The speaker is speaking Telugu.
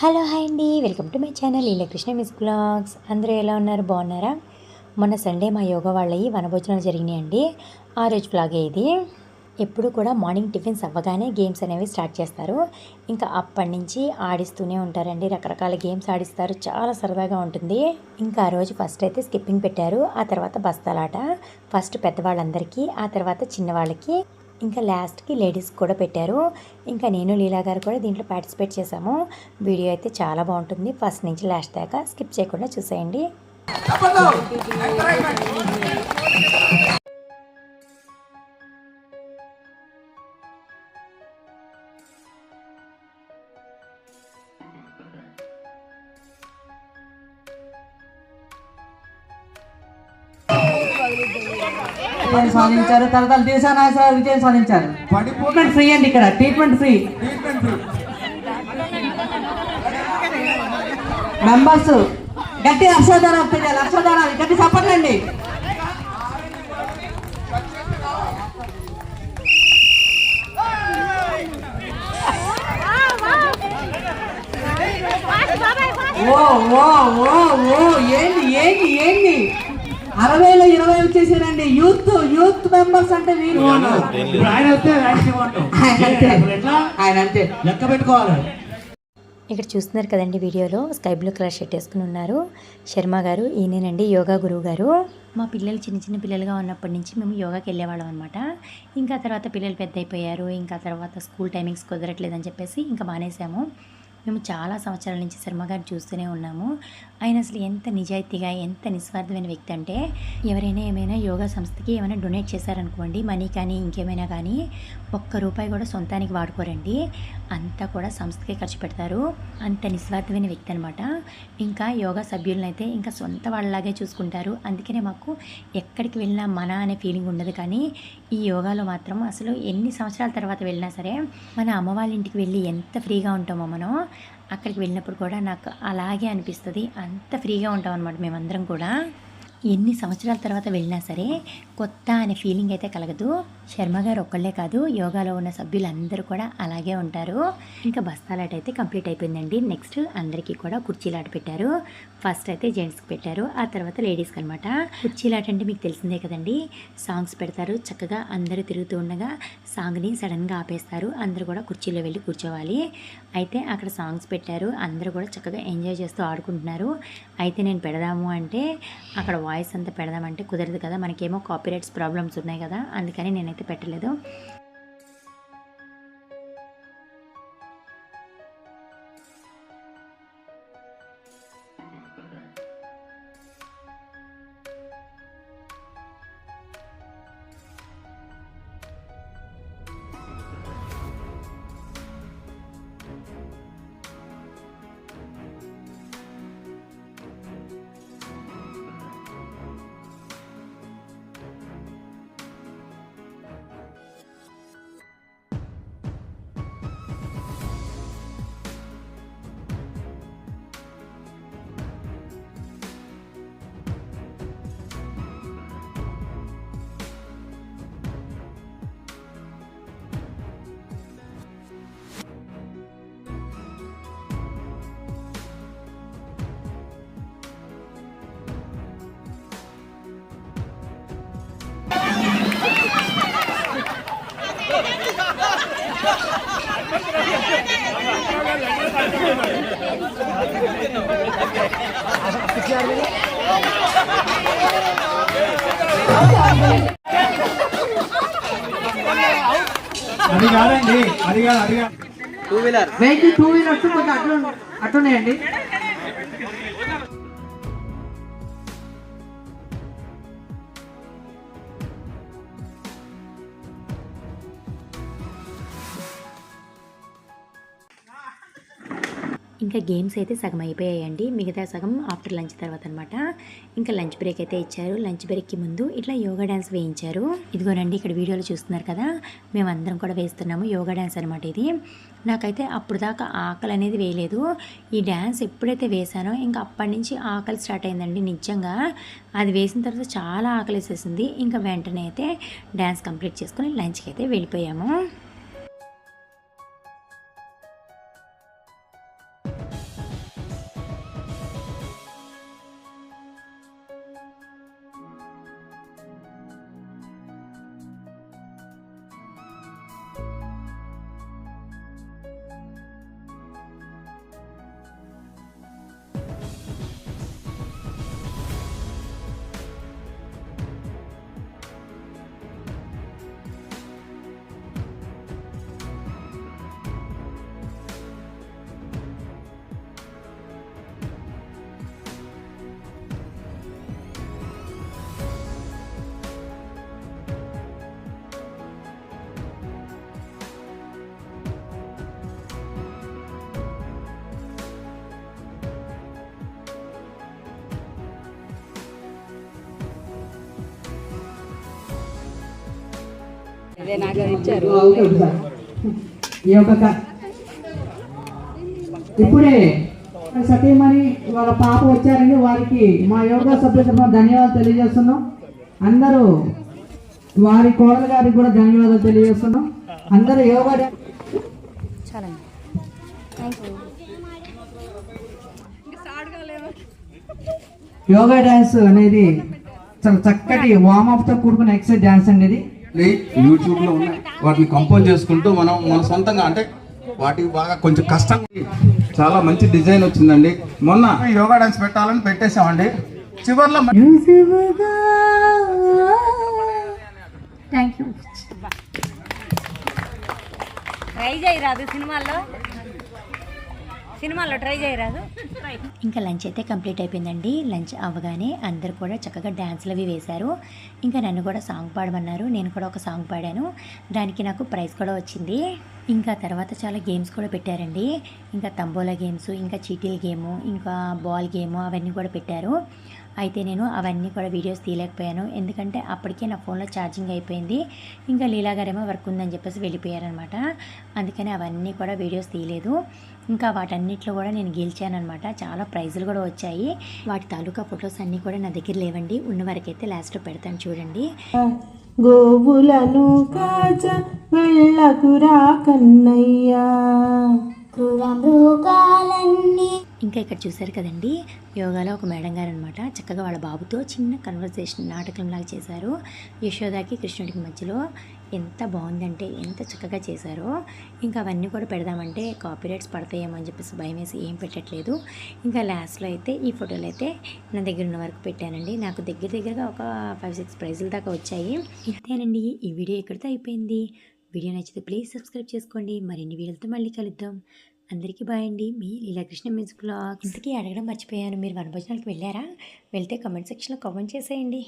హలో హాయ్ అండి. Welcome to my channel Krishna miss blogs. అందరూ ఎలా ఉన్నారు? బాగున్నారా? మొన్న సండే మా యోగా వాళ్ళవి వనభోజనాలు జరిగినాయండి ఆ రోజు బ్లాగే ఇది. ఎప్పుడు కూడా మార్నింగ్ టిఫిన్స్ అవ్వగానే గేమ్స్ అనేవి స్టార్ట్ చేస్తారు. ఇంకా అప్పటి నుంచి ఆడిస్తూనే ఉంటారండి. రకరకాల గేమ్స్ ఆడిస్తారు. చాలా సరదాగా ఉంటుంది. ఇంకా ఆ రోజు ఫస్ట్ అయితే స్కిప్పింగ్ పెట్టారు. ఆ తర్వాత బస్తాలాట. ఫస్ట్ పెద్దవాళ్ళందరికీ ఆ తర్వాత చిన్నవాళ్ళకి. ఇంకా లాస్ట్కి లేడీస్ కూడా పెట్టారు. ఇంకా నేను లీలా గారు కూడా దీంట్లో పార్టిసిపేట్ చేశాము. వీడియో అయితే చాలా బాగుంటుంది. ఫస్ట్ నుంచి లాస్ట్ దాకా స్కిప్ చేయకుండా చూసేయండి. విజయం సాధించారు. తర్వాత దిశా నాగేశ్వరరావు విజయం సాధించారు. ట్రీట్మెంట్ ఫ్రీ అండి ఇక్కడ. ట్రీట్మెంట్ ఫ్రీ మెంబర్స్ గట్టి అక్షరధార తెలియాలి అక్షరధార గట్టి చెప్పండి ఓ ఓ ఓ ఓ ఏంది ఏంది ఏంది? అరవైలో ఇరవై వచ్చేసారండి యూత్ యూత్ మెంబర్స్ అంటే వీరు ఆయన వస్తే అంతే. లెక్క పెట్టుకోవాలి. ఇక్కడ చూస్తున్నారు కదండి వీడియోలో. స్కై బ్లూ కలర్ షర్ట్ వేసుకుని ఉన్నారు. శర్మ గారు ఈయనేనండి యోగా గురువు గారు. మా పిల్లలు చిన్న చిన్న పిల్లలుగా ఉన్నప్పటి నుంచి మేము యోగాకి వెళ్ళేవాళ్ళం అనమాట ఇంకా తర్వాత పిల్లలు పెద్ద అయిపోయారు ఇంకా తర్వాత స్కూల్ టైమింగ్స్ కుదరట్లేదని చెప్పేసి ఇంకా మానేసాము. మేము చాలా సంవత్సరాల నుంచి శర్మ చూస్తూనే ఉన్నాము. ఆయన అసలు ఎంత నిజాయితీగా ఎంత నిస్వార్థమైన వ్యక్తి అంటే ఎవరైనా ఏమైనా యోగా సంస్థకి ఏమైనా డొనేట్ చేశారనుకోండి మనీ కానీ ఇంకేమైనా కానీ ఒక్క రూపాయి కూడా సొంతానికి వాడుకోరండి. అంతా కూడా సంస్థకే ఖర్చు పెడతారు. అంత నిస్వార్థమైన వ్యక్తి అనమాట ఇంకా యోగా సభ్యులనైతే ఇంకా సొంత వాళ్ళలాగే చూసుకుంటారు. అందుకనే మాకు ఎక్కడికి వెళ్ళినా మన అనే ఫీలింగ్ ఉండదు. కానీ ఈ యోగాలో మాత్రం అసలు ఎన్ని సంవత్సరాల తర్వాత వెళ్ళినా సరే మన అమ్మ వాళ్ళ ఇంటికి వెళ్ళి ఎంత ఫ్రీగా ఉంటామో మనం అక్కడికి వెళ్ళినప్పుడు కూడా నాకు అలాగే అనిపిస్తుంది. అంత ఫ్రీగా ఉంటాం అనమాట మేమందరం కూడా. ఎన్ని సంవత్సరాల తర్వాత వెళ్ళినా సరే కొత్త అనే ఫీలింగ్ అయితే కలగదు. శర్మ గారు ఒక్కళ్ళే కాదు యోగాలో ఉన్న సభ్యులందరూ కూడా అలాగే ఉంటారు. ఇంకా బస్తాలాట అయితే కంప్లీట్ అయిపోయిందండి. నెక్స్ట్ అందరికీ కూడా కుర్చీలాట పెట్టారు. ఫస్ట్ అయితే జెంట్స్కి పెట్టారు. ఆ తర్వాత లేడీస్కి అనమాట కుర్చీలాట అంటే మీకు తెలిసిందే కదండి. సాంగ్స్ పెడతారు. చక్కగా అందరూ తిరుగుతూ ఉండగా సాంగ్ని సడన్గా ఆపేస్తారు. అందరూ కూడా కుర్చీలో వెళ్ళి కూర్చోవాలి. అయితే అక్కడ సాంగ్స్ పెట్టారు. అందరూ కూడా చక్కగా ఎంజాయ్ చేస్తూ ఆడుకుంటున్నారు. అయితే నేను పెడదాము అంటే అక్కడ వాయిస్ అంతా పెడదామంటే కుదరదు కదా మనకేమో కాపీరైట్స్ ప్రాబ్లమ్స్ ఉన్నాయి కదా అందుకని నేనైతే పెట్టలేదు. అది కాదండి అది కాదు అది కాదు. వెహికల్ టూ వీలర్స్ కొంచెం అటు అట్టున్నాయండి ఇంకా గేమ్స్ అయితే సగం అయిపోయాయండి. మిగతా సగం ఆఫ్టర్ లంచ్ తర్వాత అనమాట ఇంకా లంచ్ బ్రేక్ అయితే ఇచ్చారు. లంచ్ బ్రేక్కి ముందు ఇట్లా యోగా డ్యాన్స్ వేయించారు. ఇదిగోనండి ఇక్కడ వీడియోలో చూస్తున్నారు కదా. మేమందరం కూడా వేస్తున్నాము యోగా డ్యాన్స్ అనమాట ఇది. నాకైతే అప్పుడు దాకా ఆకలి అనేది వేయలేదు. ఈ డ్యాన్స్ ఎప్పుడైతే వేసానో ఇంకా అప్పటి నుంచి ఆకలి స్టార్ట్ అయిందండి నిజంగా. అది వేసిన తర్వాత చాలా ఆకలి వేసేసింది. ఇంకా వెంటనే అయితే డ్యాన్స్ కంప్లీట్ చేసుకొని లంచ్కి అయితే వెళ్ళిపోయాము. ఓకే సార్ ఈ యొక్క క- ఇప్పుడే సతీమణి వాళ్ళ పాప వచ్చారండి. వారికి మా యోగా సభ్యుల తరఫున ధన్యవాదాలు తెలియజేస్తున్నాం. అందరూ వారి కోడలు గారికి కూడా ధన్యవాదాలు తెలియజేస్తున్నాం. అందరూ యోగా యోగా డ్యాన్స్ అనేది చాలా చక్కటి వార్మప్తో కూడుకున్న ఎక్సర్సైజ్ డ్యాన్స్ అండి ఇది. యూట్యూబ్లో ఉన్నాయి వాటిని కంపోజ్ చేసుకుంటూ మనం మన సొంతంగా అంటే వాటికి బాగా కొంచెం కష్టం చాలా మంచి డిజైన్ వచ్చిందండి. మొన్న యోగా డాన్స్ పెట్టాలని పెట్టేసామండి చివర్లో మ- థ్యాంక్ యూ ట్రై చేయరాదు సినిమాల్లో. సినిమాలో ట్రై చేయరాదు. ఇంకా లంచ్ అయితే కంప్లీట్ అయిపోయిందండి. లంచ్ అవ్వగానే అందరు కూడా చక్కగా డ్యాన్స్లు అవి వేశారు. ఇంకా నన్ను కూడా సాంగ్ పాడమన్నారు. నేను కూడా ఒక సాంగ్ పాడాను. దానికి నాకు ప్రైజ్ కూడా వచ్చింది. ఇంకా తర్వాత చాలా గేమ్స్ కూడా పెట్టారండి. ఇంకా తంబోలా గేమ్స్ ఇంకా చీటీల గేము ఇంకా బాల్ గేము అవన్నీ కూడా పెట్టారు. అయితే నేను అవన్నీ కూడా వీడియోస్ తీయలేకపోయాను. ఎందుకంటే అప్పటికే నా ఫోన్లో ఛార్జింగ్ అయిపోయింది. ఇంకా లీలా గారేమో వర్క్ ఉందని చెప్పేసి వెళ్ళిపోయారనమాట. అందుకని అవన్నీ కూడా వీడియోస్ తీయలేదు. ఇంకా వాటన్నిటిలో కూడా నేను గెలిచానమాట చాలా ప్రైజులు కూడా వచ్చాయి. వాటి తాలూకా ఫొటోస్ అన్నీ కూడా నా దగ్గర లేవండి. ఉన్న వరకైతే లాస్ట్లో పెడతాను చూడండి. గోవులను కాచ వెళ్ళకురా కన్నయ్యా. ఇంకా ఇక్కడ చూశారు కదండి యోగాలో ఒక మేడం గారు అనమాట చక్కగా వాళ్ళ బాబుతో చిన్న కన్వర్సేషన్ నాటకంలాగా చేశారు. యశోదాకి కృష్ణుడికి మధ్యలో ఎంత బాగుందంటే ఎంత చక్కగా చేశారో. ఇంకా అవన్నీ కూడా పెడదామంటే కాపీరైట్స్ పడతాయేమో అని చెప్పేసి భయం వేసి ఏం పెట్టట్లేదు. ఇంకా లాస్ట్లో అయితే ఈ ఫోటోలు అయితే నా దగ్గర ఉన్న వరకు పెట్టానండి. నాకు దగ్గర దగ్గరగా ఒక ఫైవ్ సిక్స్ ప్రైజుల దాకా వచ్చాయి. ఇంతేనండి ఈ వీడియో ఇక్కడితో అయిపోయింది. వీడియో నచ్చితే ప్లీజ్ సబ్స్క్రైబ్ చేసుకోండి. మరిన్ని వీడియోలతో మళ్ళీ కలుద్దాం. అందరికీ బాయ్ అండి. మీ లీలాకృష్ణ మ్యూజిక్ బ్లాగ్ ఇంతకీ అడగడం మర్చిపోయాను. మీరు వనభోజనాలకు వెళ్ళారా? వెళ్తే కమెంట్ సెక్షన్లో కామెంట్ చేసేయండి.